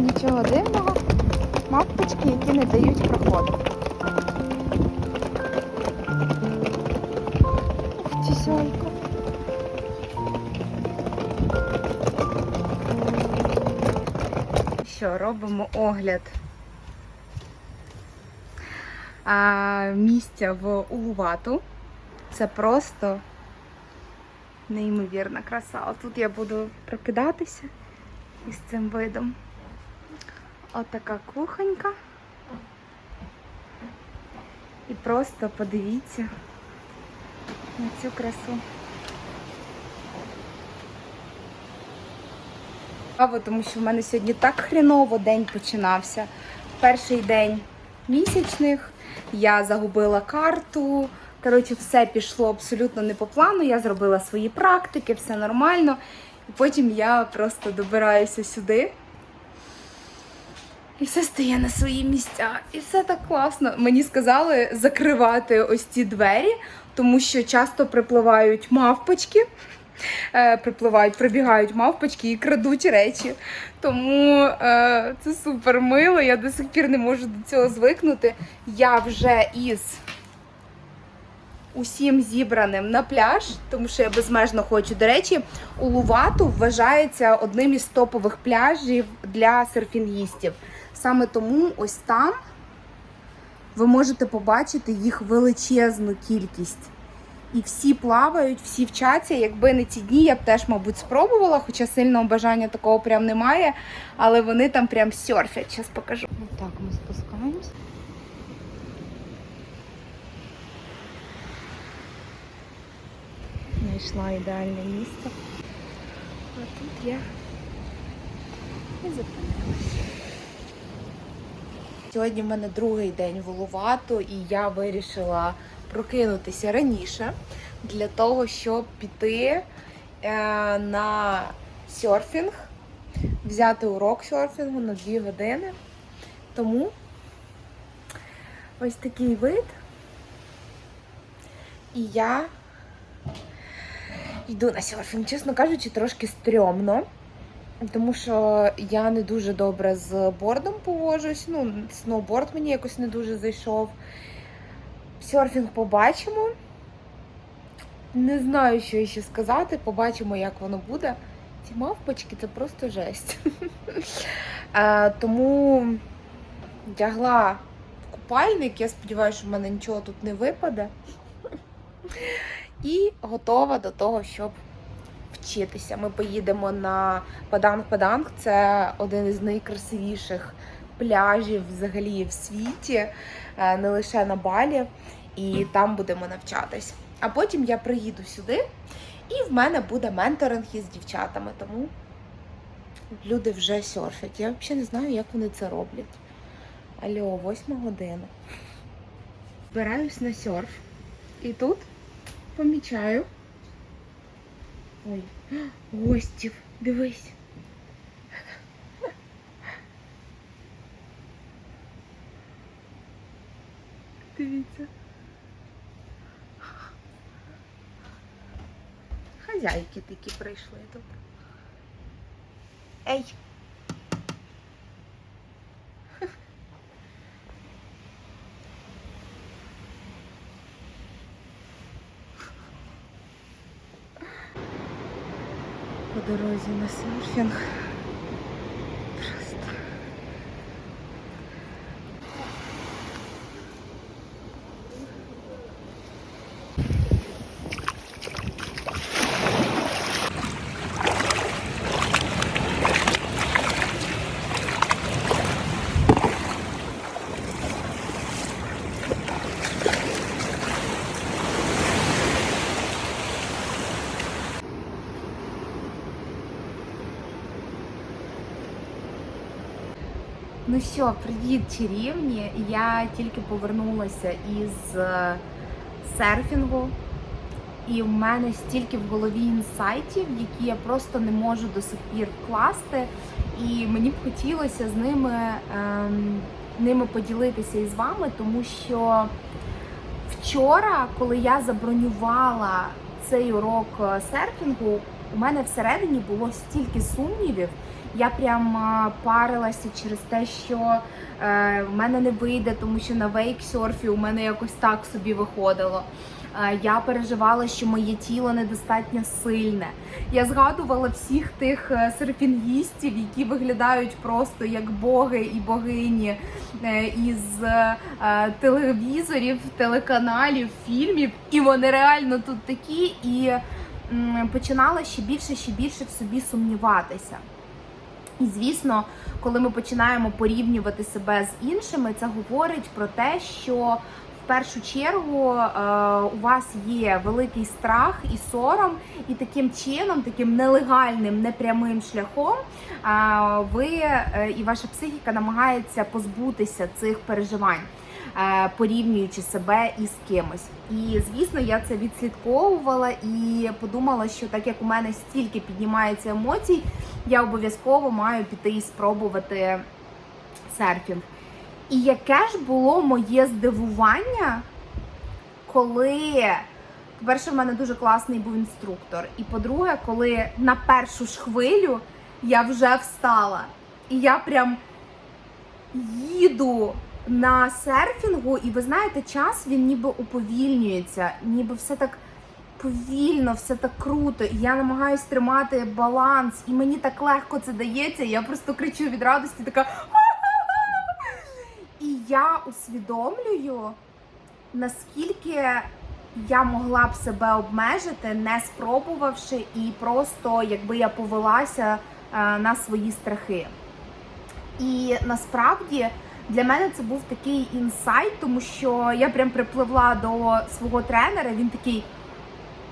нічого дивного. Мавпочки, які не дають проходу. Ух, ці сьойка. Що, робимо огляд а, місця в Улувату. Це просто неймовірна краса. Отут я буду прокидатися із цим видом. Отака кухонька. І просто подивіться на цю красу. Тому що в мене сьогодні так хріново день починався. Перший день місячних, я загубила карту. Коротше, все пішло абсолютно не по плану. Я зробила свої практики, все нормально. І потім я просто добираюся сюди. І все стає на свої місця. І все так класно. Мені сказали закривати ось ці двері, тому що часто припливають мавпочки. Е, припливають, прибігають мавпочки і крадуть речі. Тому е, це супер мило. Я до сих пір не можу до цього звикнути. Я вже із усім зібраним на пляж, тому що я безмежно хочу. До речі, Улувату вважається одним із топових пляжів для серфінгістів. Саме тому ось там ви можете побачити їх величезну кількість. І всі плавають, всі вчаться. Якби не ці дні, я б теж, мабуть, спробувала, хоча сильного бажання такого прям немає. Але вони там прям серфять. Зараз покажу. Так, ми спускаємось. Знайшла ідеальне місце. А тут я і зупинилася. Сьогодні в мене другий день волувату, і я вирішила прокинутися раніше для того, щоб піти е, на серфінг, взяти урок серфінгу на 2 години. Тому ось такий вид. І я йду на серфінг. Чесно кажучи, трошки стрьомно. Тому що я не дуже добре з бордом поводжусь. Ну, сноуборд мені якось не дуже зайшов. Серфінг побачимо. Не знаю, що ще сказати. Побачимо, як воно буде. Ці мавпочки це просто жесть. Е, Тому вдягла купальник. Я сподіваюся, що в мене нічого тут не випаде. І готова до того, щоб вчитися. Ми поїдемо на Паданг-Паданг. Це один із найкрасивіших пляжів взагалі в світі, е, не лише на Балі. І там будемо навчатись. А потім я приїду сюди, і в мене буде менторинг із дівчатами. Тому люди вже серфять. Я взагалі не знаю, як вони це роблять. Алло, восьма година. Збираюсь на серф. І тут помічаю. Ой, гостів, дивись. Дивіться. Хазяйки такі прийшли тут. Ей! Дорозі на серфінг. Просто. Ну що, привіт, чарівні. Я тільки повернулася із е, серфінгу, і в мене стільки в голові інсайтів, які я просто не можу до сих пір вкласти. І мені б хотілося з ними, ем, ними поділитися із вами, тому що вчора, коли я забронювала цей урок е, серфінгу, у мене всередині було стільки сумнівів. Я прям парилася через те, що е, в мене не вийде, тому що на вейксерфі у мене якось так собі виходило. Е, Я переживала, що моє тіло недостатньо сильне. Я згадувала всіх тих е, серфінгістів, які виглядають просто як боги і богині е, із е, телевізорів, телеканалів, фільмів, і вони реально тут такі, і починала ще більше, ще більше в собі сумніватися. І звісно, коли ми починаємо порівнювати себе з іншими, це говорить про те, що в першу чергу е, у вас є великий страх і сором, і таким чином, таким нелегальним, непрямим шляхом, е, ви е, і ваша психіка намагається позбутися цих переживань. Е, Порівнюючи себе із кимось, і звісно, я це відслідковувала і подумала, що так як у мене стільки піднімається емоцій, я обов'язково маю піти і спробувати серфінг. І яке ж було моє здивування, коли, по-перше, в мене дуже класний був інструктор. І по-друге, коли на першу ж хвилю я вже встала. І я прям їду на серфінгу, і ви знаєте, час він ніби уповільнюється, ніби все так повільно, все так круто. І я намагаюсь тримати баланс, і мені так легко це дається. Я просто кричу від радості, така. І я усвідомлюю, наскільки я могла б себе обмежити, не спробувавши, і просто якби я повелася е, на свої страхи. І насправді для мене це був такий інсайт, тому що я прям припливла до свого тренера. Він такий.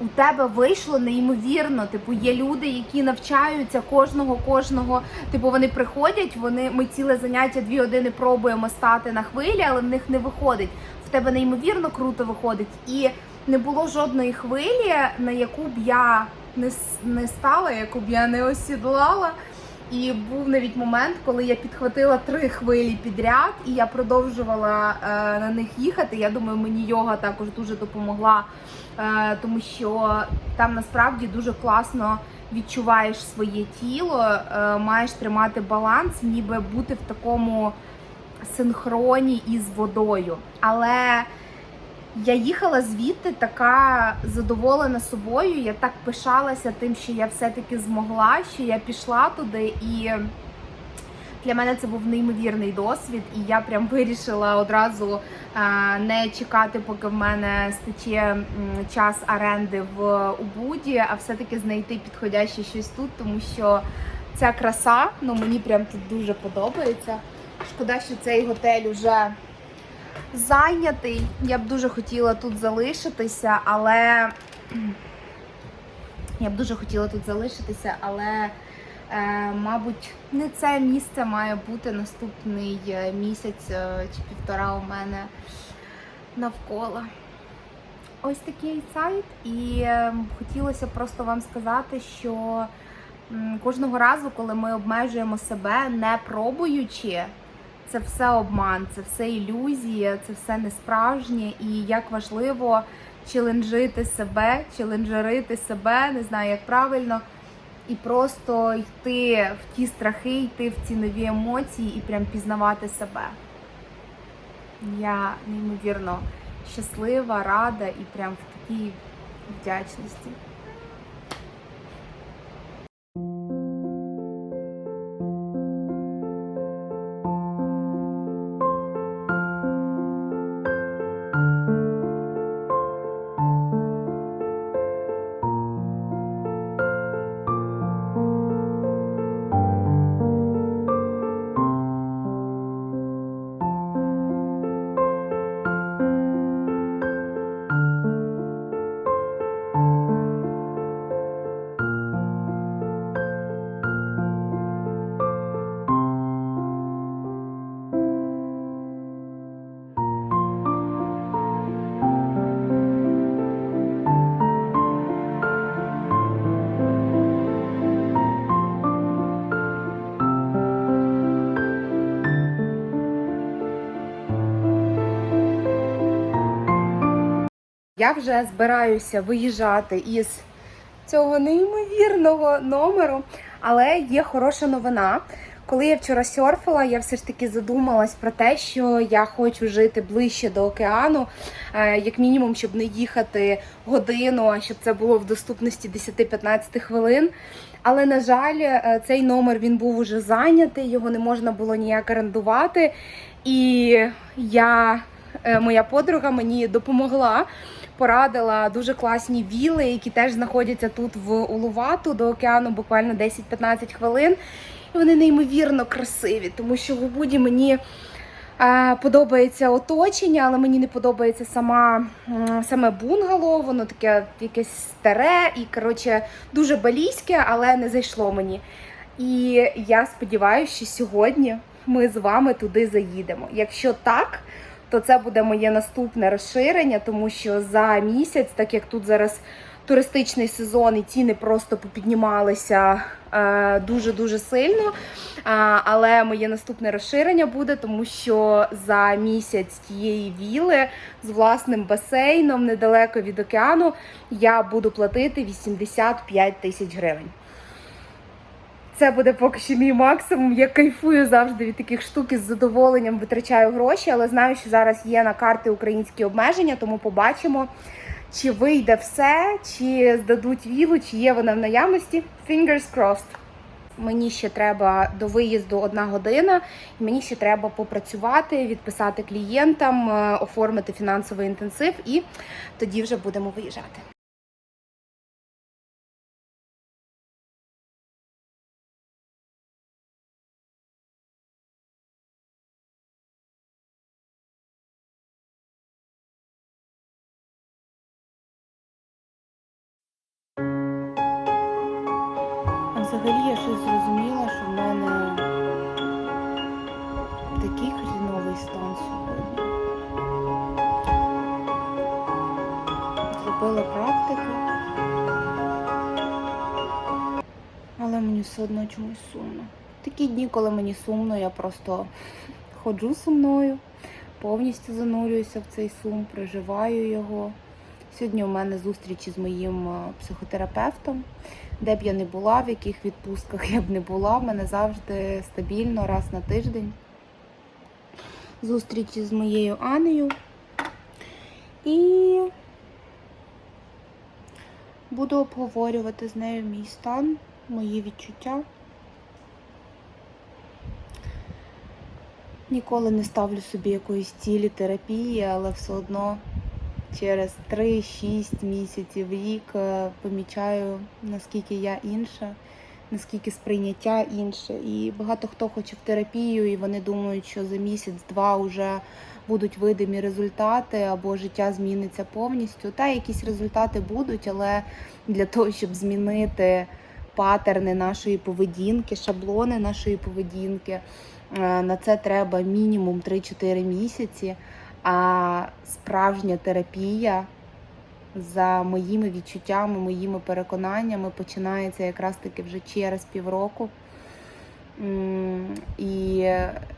У тебе вийшло неймовірно. Типу, є люди, які навчаються кожного, кожного. Типу, вони приходять, вони ми ціле заняття дві години пробуємо стати на хвилі, але в них не виходить. В тебе неймовірно круто виходить. І не було жодної хвилі, на яку б я не, не стала, яку б я не осідлала. І був навіть момент, коли я підхватила три хвилі підряд, і я продовжувала е, на них їхати. Я думаю, мені йога також дуже допомогла, е, тому що там насправді дуже класно відчуваєш своє тіло, е, маєш тримати баланс, ніби бути в такому синхроні із водою. Але я їхала звідти така задоволена собою. Я так пишалася тим, що я все-таки змогла, що я пішла туди, і для мене це був неймовірний досвід. І я прям вирішила одразу е, не чекати, поки в мене стече час оренди в Убуді, а все-таки знайти підходяще щось тут, тому що ця краса, ну мені прям тут дуже подобається. Шкода, що цей готель уже зайнятий. Я б дуже хотіла тут залишитися, але я б дуже хотіла тут залишитися, але е, мабуть не це місце має бути наступний е, місяць е, чи півтора у мене навколо. Ось такий сайт, і е, хотілося просто вам сказати, що кожного разу, коли ми обмежуємо себе, не пробуючи, це все обман, це все ілюзія, це все не справжнє. І як важливо челенджити себе, челенджерити себе, не знаю як правильно, і просто йти в ті страхи, йти в ці нові емоції і прям пізнавати себе. Я неймовірно щаслива, рада і прям в такій вдячності. Я вже збираюся виїжджати із цього неймовірного номеру. Але є хороша новина. Коли я вчора серфила, я все ж таки задумалась про те, що я хочу жити ближче до океану, е, як мінімум, щоб не їхати годину, а щоб це було в доступності 10-15 хвилин. Але на жаль, е, цей номер він був уже зайнятий, його не можна було ніяк орендувати. І я, е, моя подруга мені допомогла. Порадила дуже класні віли, які теж знаходяться тут в Улувату до океану, буквально 10-15 хвилин. І вони неймовірно красиві, тому що в Убуді мені е, подобається оточення, але мені не подобається сама саме бунгало. Воно таке якесь старе і коротше дуже балійське, але не зайшло мені. І я сподіваюся, що сьогодні ми з вами туди заїдемо. Якщо так, то це буде моє наступне розширення, тому що за місяць, так як тут зараз туристичний сезон і ціни просто попіднімалися е, дуже-дуже сильно. Але моє наступне розширення буде, тому що за місяць тієї віли з власним басейном недалеко від океану я буду платити 85 тисяч гривень. Це буде поки що мій максимум. Я кайфую завжди від таких штук і з задоволенням витрачаю гроші, але знаю, що зараз є на карти українські обмеження, тому побачимо, чи вийде все, чи здадуть вілу, чи є вона в наявності. Fingers crossed. Мені ще треба до виїзду одна година, і мені ще треба попрацювати, відписати клієнтам, е, оформити фінансовий інтенсив, і тоді вже будемо виїжджати. Взагалі я щось зрозуміла, що в мене такий хріновий стан сьогодні. Зробила практики. Але мені все одно чомусь сумно. Такі дні, коли мені сумно, я просто ходжу сумною, повністю занурююся в цей сум, проживаю його. Сьогодні у мене зустріч із моїм е, психотерапевтом. Де б я не була, в яких відпустках я б не була, в мене завжди стабільно раз на тиждень. Зустрічі з моєю Анею. І буду обговорювати з нею мій стан, мої відчуття. Ніколи не ставлю собі якоїсь цілі терапії, але все одно через 3-6 місяців рік е, помічаю, наскільки я інша, наскільки сприйняття інше. І багато хто хоче в терапію, і вони думають, що за місяць-два вже будуть видимі результати або життя зміниться повністю. Та якісь результати будуть, але для того, щоб змінити патерни нашої поведінки, шаблони нашої поведінки, е, на це треба мінімум 3-4 місяці. А справжня терапія за моїми відчуттями, моїми переконаннями починається якраз таки вже через півроку. І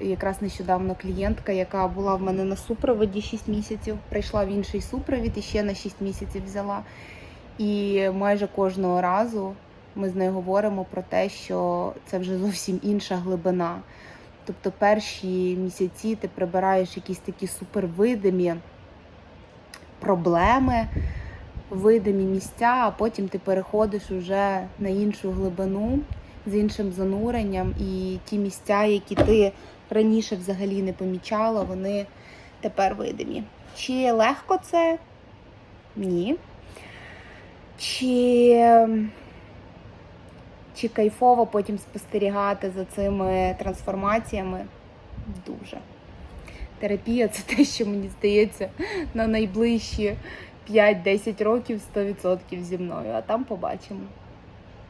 якраз нещодавно клієнтка, яка була в мене на супроводі 6 місяців, прийшла в інший супровід і ще на 6 місяців взяла. І майже кожного разу ми з нею говоримо про те, що це вже зовсім інша глибина. Тобто перші місяці ти прибираєш якісь такі супервидимі проблеми, видимі місця, а потім ти переходиш уже на іншу глибину з іншим зануренням. І ті місця, які ти раніше взагалі не помічала, вони тепер видимі. Чи легко це? Ні. Чи чи кайфово потім спостерігати за цими трансформаціями? Дуже. Терапія це те, що мені здається на найближчі 5-10 років 100% зі мною, а там побачимо.